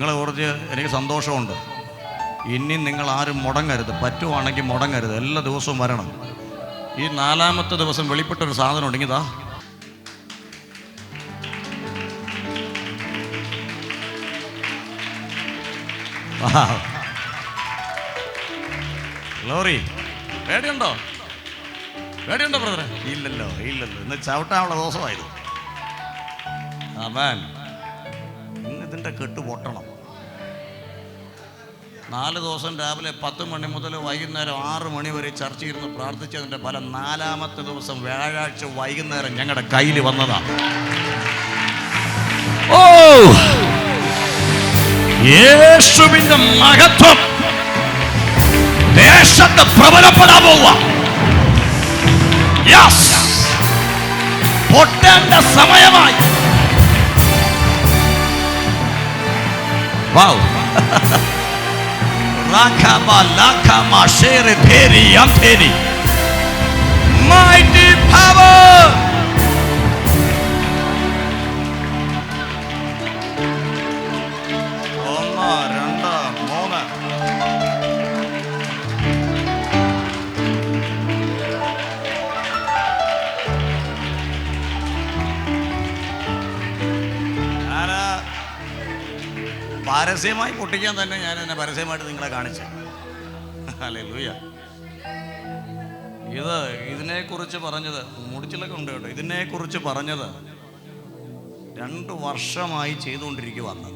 നിങ്ങളെ കുറിച്ച് എനിക്ക് സന്തോഷമുണ്ട്. ഇനി നിങ്ങൾ ആരും മുടങ്ങരുത്. പറ്റുവാണെങ്കിൽ മുടങ്ങരുത്. എല്ലാ ദിവസവും വരണം. ഈ നാലാമത്തെ ദിവസം വെളിപ്പെട്ടൊരു സാധനം ഉണ്ടെങ്കിൽ ഇതാ. ലോറി. പേടിയുണ്ടോ? പേടിയുണ്ടോ ബ്രദറെ? ഇല്ലല്ലോ ഇല്ലല്ലോ. ഇന്ന് ചവിട്ടാനുള്ള ദിവസമായിരുന്നു. അമാൻ ഇന്ന് ഇതിന്റെ കെട്ട് പൊട്ടണം. നാല് ദിവസം രാവിലെ പത്ത് മണി മുതൽ വൈകുന്നേരം ആറ് മണി വരെ ചർച്ച ഇരുന്ന് പ്രാർത്ഥിച്ചതിന്റെ ഫലം നാലാമത്തെ ദിവസം വ്യാഴാഴ്ച വൈകുന്നേരം ഞങ്ങളുടെ കയ്യിൽ വന്നതാണ് ഓ! യേശുവിന്റെ മഹത്വം. ദേശത്തെ പ്രബലപ്പെടാൻ പോവുക. പൊട്ടേണ്ട സമയമായി. വാവ് Rakama lakama shere peri anteni. Mighty power. പരസ്യമായി പൊട്ടിക്കാൻ തന്നെ ഞാൻ എന്നെ പരസ്യമായിട്ട് നിങ്ങളെ കാണിച്ചു. അല്ലേ ലൂയ ഇത് ഇതിനെക്കുറിച്ച് പറഞ്ഞത് മുടിച്ചിലൊക്കെ ഉണ്ട് കേട്ടോ. ഇതിനെക്കുറിച്ച് പറഞ്ഞത് രണ്ട് വർഷമായി ചെയ്തുകൊണ്ടിരിക്കുവാണ്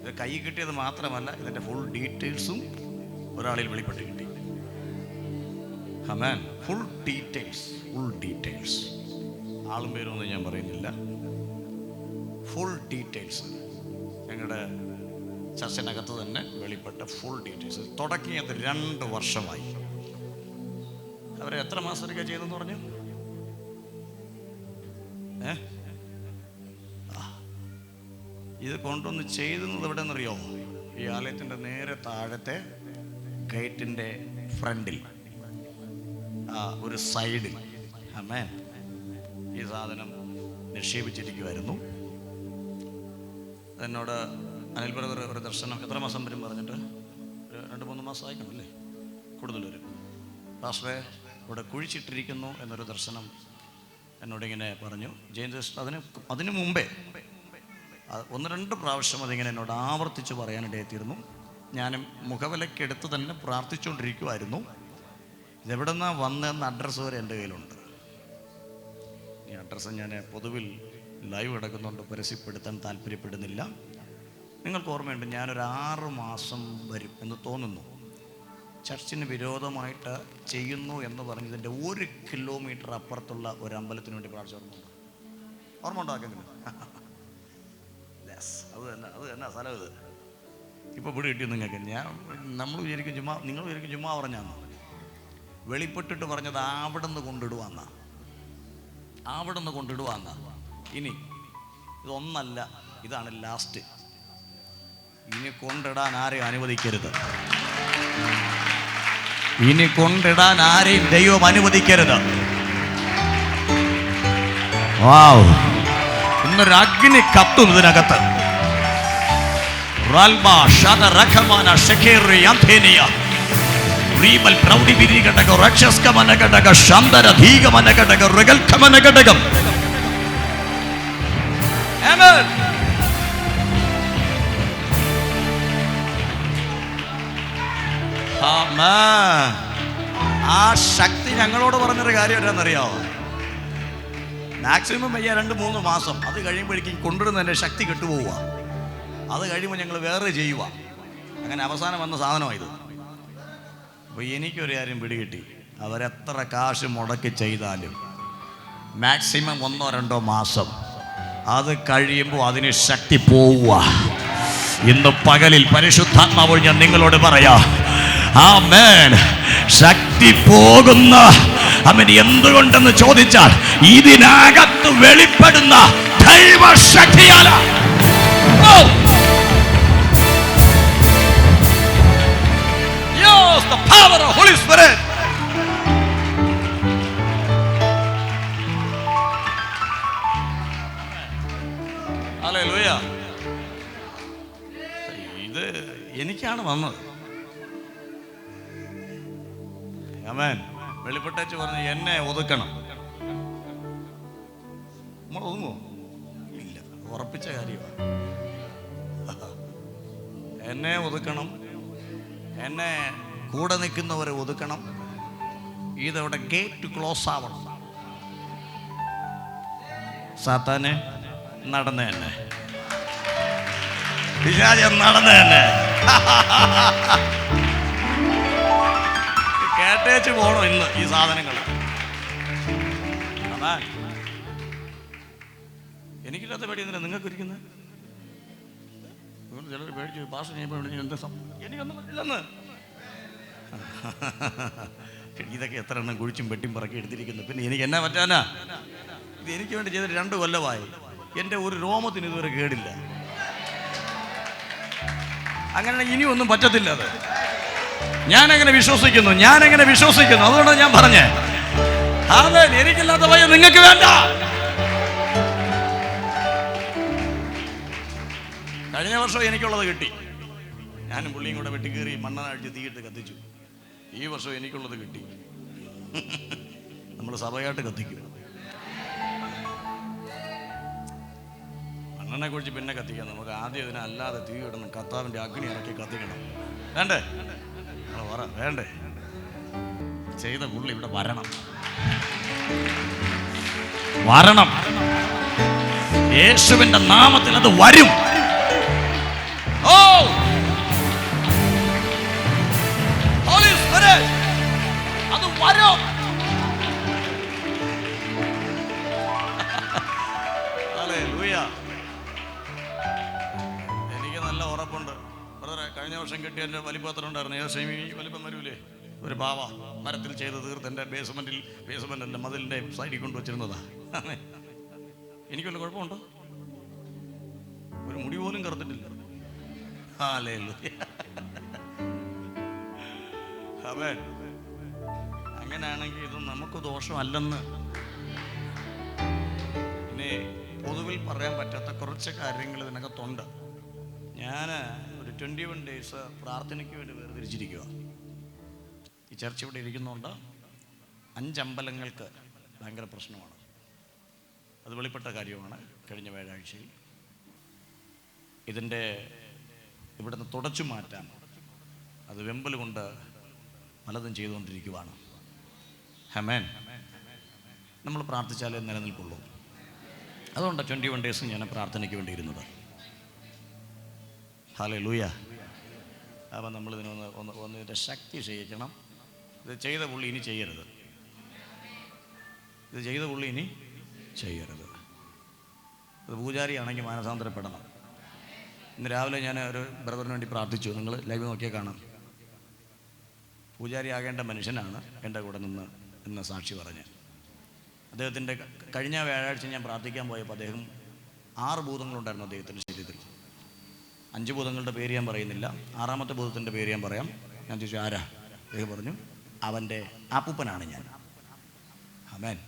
ഇത് കൈ കിട്ടിയത് മാത്രമല്ല ഇതിന്റെ ഫുൾ ഡീറ്റെയിൽസും ഒരാളിൽ വെളിപ്പെട്ട് കിട്ടി. ഹമാൻ ഫുൾ ഡീറ്റെയിൽസ് ഫുൾ ഡീറ്റെയിൽസ് ആളും പേരൊന്നും ഞാൻ പറയുന്നില്ല. ഫുൾ ഡീറ്റെയിൽസ് ഞങ്ങളുടെ ചർച്ചിനകത്ത് തന്നെ വെളിപ്പെട്ട ഫുൾ ഡീറ്റെയിൽസ് തുടങ്ങിയത് രണ്ട് വർഷമായി. അവർ എത്ര മാസത്തേക്ക് ചെയ്തെന്ന് പറഞ്ഞു. ഇത് കൊണ്ടൊന്ന് ചെയ്തുന്നത് എവിടെ നിന്നറിയോ ഈ ആലയത്തിന്റെ നേരെ താഴത്തെ ഗേറ്റിന്റെ ഫ്രണ്ടിൽ. ആ ഒരു സൈഡിൽ. അമ്മേ ഈ സാധനം നിക്ഷേപിച്ചിരിക്കുമായിരുന്നു എന്നോട് അനിൽ ബ്രദർ ഒരു ദർശനം എത്ര മാസം വരും പറഞ്ഞിട്ട്? ഒരു രണ്ട് മൂന്ന് മാസം ആയിക്കണല്ലേ കൂടുതൽ വരും. പാസ്റ്ററെ ഇവിടെ കുഴിച്ചിട്ടിരിക്കുന്നു എന്നൊരു ദർശനം എന്നോടിങ്ങനെ പറഞ്ഞു. ജെയിംസ് അതിന് അതിനു മുമ്പേ ഒന്ന് രണ്ട് പ്രാവശ്യം അതിങ്ങനെ എന്നോട് ആവർത്തിച്ച് പറയാനിടയെത്തിയിരുന്നു ഞാൻ മുഖവിലക്കെടുത്ത് തന്നെ പ്രാർത്ഥിച്ചുകൊണ്ടിരിക്കുമായിരുന്നു ഇതെവിടെ നിന്നാണ് വന്നതെന്ന് അഡ്രസ്സ് വരെ എന്റെ കയ്യിലുണ്ട്. ഈ അഡ്രസ്സ് ഞാൻ പൊതുവിൽ ലൈവ് കിടക്കുന്നുണ്ട് പരസ്യപ്പെടുത്താൻ താല്പര്യപ്പെടുന്നില്ല. നിങ്ങൾക്ക് ഓർമ്മയുണ്ട് ഞാനൊരു ആറ് മാസം വരും എന്ന് തോന്നുന്നു. ചർച്ചിന് വിരോധമായിട്ട് ചെയ്യുന്നു എന്ന് പറഞ്ഞതിന്റെ ഒരു കിലോമീറ്റർ അപ്പുറത്തുള്ള ഒരു അമ്പലത്തിന് വേണ്ടി പ്രാർത്ഥിച്ച ഓർമ്മ ഓർമ്മ ഉണ്ടാക്കുന്നില്ല യെസ് അത് തന്നെ അത് തന്നെ സ്ഥലം ഇത്. ഇപ്പോൾ ഇവിടെ കിട്ടിയത് നിങ്ങൾക്ക്? ഞാൻ നമ്മൾ വിചാരിക്കും ചുമ്മാ നിങ്ങൾ വിചാരിക്കും ചുമ്മാ പറഞ്ഞാന്ന്. വെളിപ്പെട്ടിട്ട് പറഞ്ഞത് അവിടെ നിന്ന് കൊണ്ടിടുവാന്ന. അവിടെ നിന്ന് കൊണ്ടിടുവാന്ന. ഇനി ഇതൊന്നല്ല ഇതാണ് ലാസ്റ്റ് ഇനി കൊണ്ടിടാൻ ആരെയും അനുവദിക്കരുത്. ഇനി കൊണ്ടിടാൻ ആരെയും ദൈവം അനുവദിക്കരുത്. വാവ്. ഇന്നൊരു അഗ്നി കത്തും ഇതിനകത്ത്. റൽമ ആ ശക്തി ഞങ്ങളോട് പറഞ്ഞൊരു കാര്യം എന്താണെന്നറിയോ? മാക്സിമം വയ്യ രണ്ട് മൂന്ന് മാസം അത് കഴിയുമ്പോഴേക്കും കൊണ്ടുവരുന്നതിന്റെ ശക്തി കെട്ടുപോവുക. അത് കഴിയുമ്പോൾ ഞങ്ങൾ വേറെ ചെയ്യുക. അങ്ങനെ അവസാനം വന്ന സാധനമായത് അപ്പോൾ എനിക്കൊരു കാര്യം പിടികിട്ടി. അവരെത്ര കാശ് മുടക്കി ചെയ്താലും മാക്സിമം ഒന്നോ രണ്ടോ മാസം അത് കഴിയുമ്പോൾ അതിന് ശക്തി പോവുക. ഇന്ന് പകലിൽ പരിശുദ്ധാത്മാവ് ഞാൻ നിങ്ങളോട് പറയാ. ആ മേൻ ശക്തി പോകുന്ന അവൻ എന്തുകൊണ്ടെന്ന് ചോദിച്ചാൽ ഇതിനകത്ത് വെളിപ്പെടുന്ന ദൈവശക്തിയാല. ഇത് എനിക്കാണ് വന്നത്. അമേൻ വെളിപ്പെട്ടേച്ച് പറഞ്ഞു എന്നെ ഒതുക്കണം. നമ്മൾ ഒതുങ്ങോ ഇല്ല ഉറപ്പിച്ച കാര്യമാണ്. എന്നെ ഒതുക്കണം. എന്നെ കൂടെ നിൽക്കുന്നവരെ ഒതുക്കണം. ഇതവിടെ ഗേറ്റ് ക്ലോസ് ആവണം. സാത്താന് നടന്ന തന്നെ പിശാചൻ നടന്ന തന്നെ കേട്ടേച്ച് പോകണം ഇന്ന് ഈ സാധനങ്ങൾ. എനിക്കില്ലാത്ത പേടി എന്തിനാ നിങ്ങൾക്ക് ഇരിക്കുന്നത് ചിലർ പേടിച്ച് പാസ് ചെയ്യുമ്പോൾ എനിക്കൊന്നും ഇതൊക്കെ എത്ര എണ്ണം കുഴിച്ചും വെട്ടിയും പറക്കി എടുത്തിരിക്കുന്നു. പിന്നെ എനിക്ക് എന്നാ പറ്റാനാ? ഇത് എനിക്ക് വേണ്ടി ചെയ്തിട്ട് രണ്ട് കൊല്ലമായി. എന്റെ ഒരു രോമത്തിന് ഇതുവരെ കേടില്ല. അങ്ങനെ ഇനിയൊന്നും പറ്റത്തില്ല അത്. ഞാൻ എങ്ങനെ വിശ്വസിക്കുന്നു? ഞാൻ എങ്ങനെ വിശ്വസിക്കുന്നു? അതുകൊണ്ടാണ് ഞാൻ പറഞ്ഞേ. അതെ എനിക്കില്ലാത്ത ഭയ നിങ്ങൾക്ക് വേണ്ട. കഴിഞ്ഞ വർഷം എനിക്കുള്ളത് കിട്ടി. ഞാനും പുള്ളിയും കൂടെ വെട്ടിക്കേറി മണ്ണനാഴ്ച തീയിട്ട് കത്തിച്ചു. ഈ വർഷം എനിക്കുള്ളത് കിട്ടി. നമ്മൾ സഭയായിട്ട് കത്തിക്കും. മണ്ണെണ്ണെ കുറിച്ച് പിന്നെ കത്തിക്കാം. നമുക്ക് ആദ്യം ഇതിനെ അല്ലാതെ തീ ഇടണം അഗ്നി ഇറക്കി കത്തിക്കണം. വേണ്ടേ? പറ വേണ്ടേ? ചെയ്ത പുള്ളി ഇവിടെ വരണം. വരണം. യേശുവിന്റെ നാമത്തിൽ അത് വരും. ഓ! അത് വരും. കഴിഞ്ഞ വർഷം കിട്ടിയ എന്റെ വലിപ്പത്ര ഉണ്ടായിരുന്നു. ഏകദേശം ഈ വലിപ്പം വരൂലേ? ഒരു പാവ മരത്തിൽ ചെയ്ത് തീർത്ത് എന്റെ ബേസ്മെന്റിൽ ബേസ്മെന്റ് എന്റെ മതിലിന്റെ സൈഡിൽ കൊണ്ടുവച്ചിരുന്നതാ എനിക്ക് വല്ല കുഴപ്പമുണ്ടോ? ഒരു മുടി പോലും കറുത്തിട്ടില്ല. അങ്ങനെയാണെങ്കിൽ ഇത് നമുക്ക് ദോഷമല്ലെന്ന്. പിന്നെ പൊതുവിൽ പറയാൻ പറ്റാത്ത കുറച്ച് കാര്യങ്ങൾ ഇതിനകത്തുണ്ട്. ഞാൻ ട്വന്റി വൺ ഡേയ്സ് പ്രാർത്ഥനയ്ക്ക് വേണ്ടി വേർതിരിച്ചിരിക്കുക ഈ ചർച്ച ഇവിടെ ഇരിക്കുന്നുണ്ട് അഞ്ചമ്പലങ്ങൾക്ക് ഭയങ്കര പ്രശ്നമാണ്. അത് വെളിപ്പെട്ട കാര്യമാണ് കഴിഞ്ഞ വ്യാഴാഴ്ചയിൽ. ഇതിന്റെ ഇവിടുന്ന് തുടച്ചു മാറ്റാൻ അത് വെമ്പൽ കൊണ്ട് പലതും ചെയ്തുകൊണ്ടിരിക്കുവാണ്. ഹമേൻ നമ്മൾ പ്രാർത്ഥിച്ചാലേ നിലനിൽപ്പുള്ളൂ. അതുകൊണ്ട് ട്വന്റി വൺ ഡേയ്സ് ഞാൻ പ്രാർത്ഥനയ്ക്ക് വേണ്ടി ഇരുന്നത് ഹാലേ ലൂയ അപ്പം നമ്മൾ ഇതിനൊന്ന് ഒന്ന് ഇതിന്റെ ശക്തി ക്ഷയിക്കണം. ഇത് ചെയ്ത പുള്ളി ഇനി ചെയ്യരുത്. ഇത് ചെയ്ത പുള്ളി ഇനി ചെയ്യരുത്. അത് പൂജാരിയാണെങ്കിൽ മാനസാന്തരപ്പെടണം. ഇന്ന് രാവിലെ ഞാൻ ഒരു ബ്രദറിന് വേണ്ടി പ്രാർത്ഥിച്ചു. നിങ്ങൾ ലൈവ് നോക്കിയാൽ കാണാം. പൂജാരി ആകേണ്ട മനുഷ്യനാണ് എന്റെ കൂടെ നിന്ന് എന്ന് സാക്ഷി പറഞ്ഞ്. അദ്ദേഹത്തിന്റെ കഴിഞ്ഞ വ്യാഴാഴ്ച ഞാൻ പ്രാർത്ഥിക്കാൻ പോയപ്പോൾ അദ്ദേഹം ആറ് ഭൂതങ്ങളുണ്ടായിരുന്നു അദ്ദേഹത്തിന്റെ ശരീരത്തിൽ. അഞ്ച് ഭൂതങ്ങളുടെ പേര് ഞാൻ പറയുന്നില്ല. ആറാമത്തെ ഭൂതത്തിന്റെ പേര് ഞാൻ പറയാം. ഞാൻ ചോദിച്ചു ആരാ? അദ്ദേഹം പറഞ്ഞു അവന്റെ അപ്പൂപ്പനാണ് ഞാൻ. അമേൻ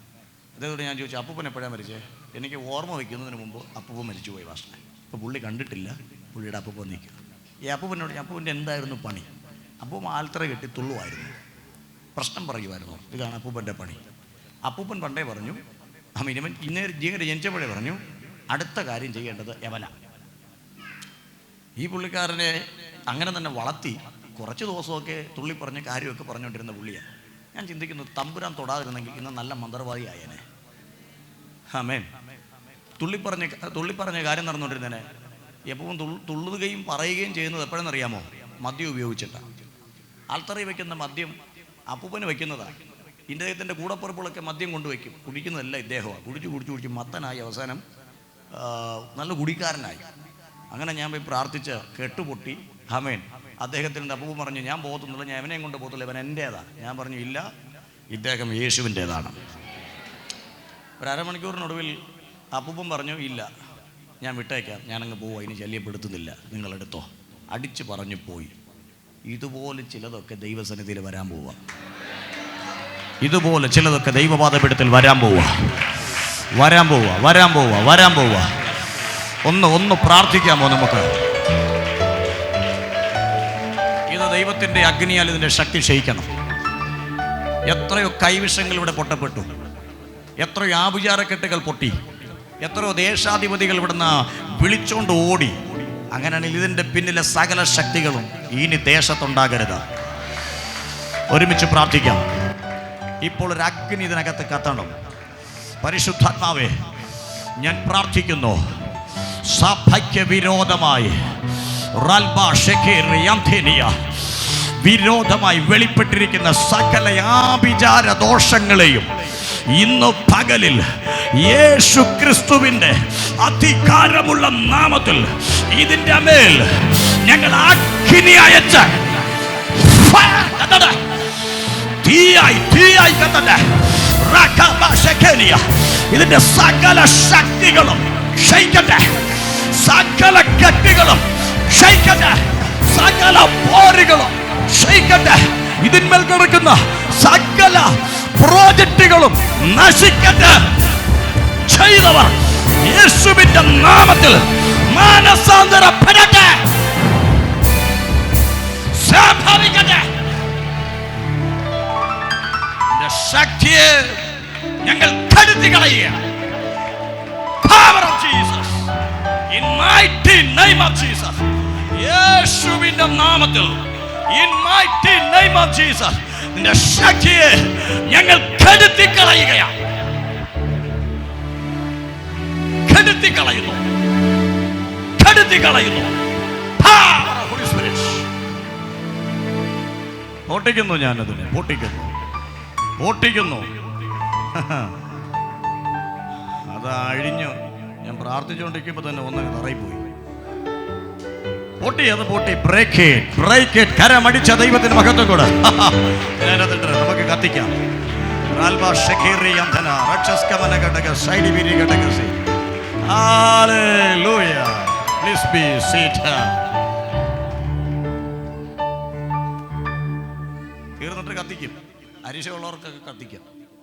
അദ്ദേഹത്തോട് ഞാൻ ചോദിച്ചു അപ്പൂപ്പൻ എപ്പോഴാണ് മരിച്ചേ? എനിക്ക് ഓർമ്മ വയ്ക്കുന്നതിന് മുമ്പ് അപ്പൂപ്പൻ മരിച്ചു പോയി വാസന അപ്പോൾ പുള്ളി കണ്ടിട്ടില്ല. പുള്ളിയുടെ അപ്പൂപ്പൻ നിൽക്കുക. ഈ അപ്പൂപ്പനോട് ഞാൻ അപ്പൂപ്പന്റെ എന്തായിരുന്നു പണി? അപ്പൂപ്പൻ ആൽത്തറ കെട്ടി തുള്ളുമായിരുന്നു പ്രശ്നം പറയുമായിരുന്നു ഇതാണ് അപ്പൂപ്പന്റെ പണി. അപ്പൂപ്പൻ പണ്ടേ പറഞ്ഞു ആ മിനിമം ഇന്നേ ജീവിതം ജനിച്ചപ്പോഴേ പറഞ്ഞു അടുത്ത കാര്യം ചെയ്യേണ്ടത് യവന. ഈ പുള്ളിക്കാരനെ അങ്ങനെ തന്നെ വളർത്തി കുറച്ച് ദിവസമൊക്കെ തുള്ളി പറഞ്ഞ കാര്യമൊക്കെ പറഞ്ഞുകൊണ്ടിരുന്ന പുള്ളിയാണ് ഞാൻ ചിന്തിക്കുന്നു തമ്പുരാൻ തൊടാതിരുന്നെങ്കിൽ ഇന്ന് നല്ല മന്ത്രവാദി ആയേനെ. ആമേൻ. തുള്ളി പറഞ്ഞ തുള്ളി പറഞ്ഞ കാര്യം നടന്നുകൊണ്ടിരുന്നേനെ. എപ്പോഴും തുള്ളു തുള്ളുകയും പറയുകയും ചെയ്യുന്നത് എപ്പോഴെന്നറിയാമോ? മദ്യം ഉപയോഗിച്ചിട്ടാണ് അൽത്തറി വയ്ക്കുന്ന മദ്യം അപ്പൂപ്പന് വെക്കുന്നതാണ് ഇദ്ദേഹത്തിന്റെ കൂടപ്പുറപ്പുകളൊക്കെ മദ്യം കൊണ്ടുവയ്ക്കും. കുടിക്കുന്നതല്ല ഇദ്ദേഹമാണ് കുടിച്ച് കുടിച്ച് കുടിച്ച് മത്തനായി അവസാനം നല്ല കുടിക്കാരനായി അങ്ങനെ ഞാൻ പോയി പ്രാർത്ഥിച്ച് കെട്ടുപൊട്ടി. ഹമേൻ അദ്ദേഹത്തിന്റെ അപ്പൂ പറഞ്ഞു ഞാൻ പോകത്തുന്നില്ല ഞാൻ അവനെയും കൊണ്ട് പോകത്തില്ല ഇവൻ എന്റേതാണ് ഞാൻ പറഞ്ഞു ഇല്ല ഇദ്ദേഹം യേശുവിന്റേതാണ്. ഒരു അരമണിക്കൂറിനൊടുവിൽ അപ്പൂപ്പം പറഞ്ഞു ഇല്ല ഞാൻ വിട്ടേക്കാം ഞാനങ്ങ് പോവാ ഇനി ശല്യപ്പെടുത്തുന്നില്ല നിങ്ങളെടുത്തോ. അടിച്ചു പറഞ്ഞു പോയി. ഇതുപോലെ ചിലതൊക്കെ ദൈവസന്നിധിയിൽ വരാൻ പോവുക ഇതുപോലെ ചിലതൊക്കെ ദൈവപാതപീഠത്തിൽ വരാൻ പോവുക വരാൻ പോവുക വരാൻ പോവുക വരാൻ പോവുക ഒന്ന് ഒന്ന് പ്രാർത്ഥിക്കാമോ നമുക്ക്? ഇത് ദൈവത്തിന്റെ അഗ്നിയാൽ ഇതിന്റെ ശക്തി ക്ഷയിക്കണം. എത്രയോ കൈവിഷങ്ങൾ ഇവിടെ പൊട്ടപ്പെട്ടു. എത്രയോ ആഭിചാരക്കെട്ടുകൾ പൊട്ടി. എത്രയോ ദേശാധിപതികൾ ഇവിടുന്ന് വിളിച്ചോണ്ട് ഓടി. അങ്ങനെയാണെങ്കിൽ ഇതിന്റെ പിന്നിലെ സകല ശക്തികളും ഇനി ദേശത്തുണ്ടാകരുത്. ഒരുമിച്ച് പ്രാർത്ഥിക്കാം. ഇപ്പോൾ ഒരു അഗ്നി ഇതിനകത്ത് കത്തണം. പരിശുദ്ധാത്മാവേ ഞാൻ പ്രാർത്ഥിക്കുന്നു. സഭയ്ക്ക് വിരോധമായി വിരോധമായി വെളിപ്പെട്ടിരിക്കുന്ന സകല ആഭിചാര ദോഷങ്ങളെയും ഇന്ന് പകലിൽ യേശു ക്രിസ്തുവിന്റെ അധികാരമുള്ള നാമത്തിൽ ഇതിന്റെ മേൽ ഞങ്ങൾ അഗ്നി അയച്ച. തീയായി തീയായി കത്തട്ടെ. ഇതിന്റെ സകല ശക്തികളും ക്ഷയിക്കട്ടെ. സകല കെട്ടുകളും ക്ഷയിക്കട്ടെ. സകല പോരുകളും ക്ഷയിക്കട്ടെ. ഇതിന്മേൽ കിടക്കുന്ന സകല പ്രോജക്റ്റുകളും നശിക്കട്ടെ. ചെയ്തവർ യേശുവിന്റെ നാമത്തിൽ മാനസാന്തരപ്പെടട്ടെ. സംഭവിക്കട്ടെ ശക്തിയെ ഞങ്ങൾ കരുതി കളയുക name of Jesus. യേശുവിന്റെ നാമത്തിൽ. In mighty name of Jesus നിന്റെ ശക്തിയെ ഞങ്ങൾ കെടുത്തി കളയുകയാണ് കെടുത്തി കളയുന്നു കെടുത്തി കളയുന്നു ഞാൻ അതിനെ. പൊട്ടിക്കുന്നു ഞാനതിനെ. പൊട്ടിക്കുന്നു. പൊട്ടിക്കുന്നു. അത് അഴിഞ്ഞു ഞാൻ പ്രാർത്ഥിച്ചുകൊണ്ടിരിക്കുമ്പോൾ തന്നെ ഒന്നങ്ങ് തറയിപ്പോയി. പൊട്ടി അത് പൊട്ടി. ബ്രേക്ക് ബ്രേക്ക് കരമടിച്ച ദൈവത്തിന് മഹത്വം കൂടെ. ഞാനതിട്ട് നമുക്ക് കത്തിക്കാം. Please be seated. തീർന്നിട്ട് കത്തിക്കും. അരിശമുള്ളവർക്കൊക്കെ കത്തിക്കാം.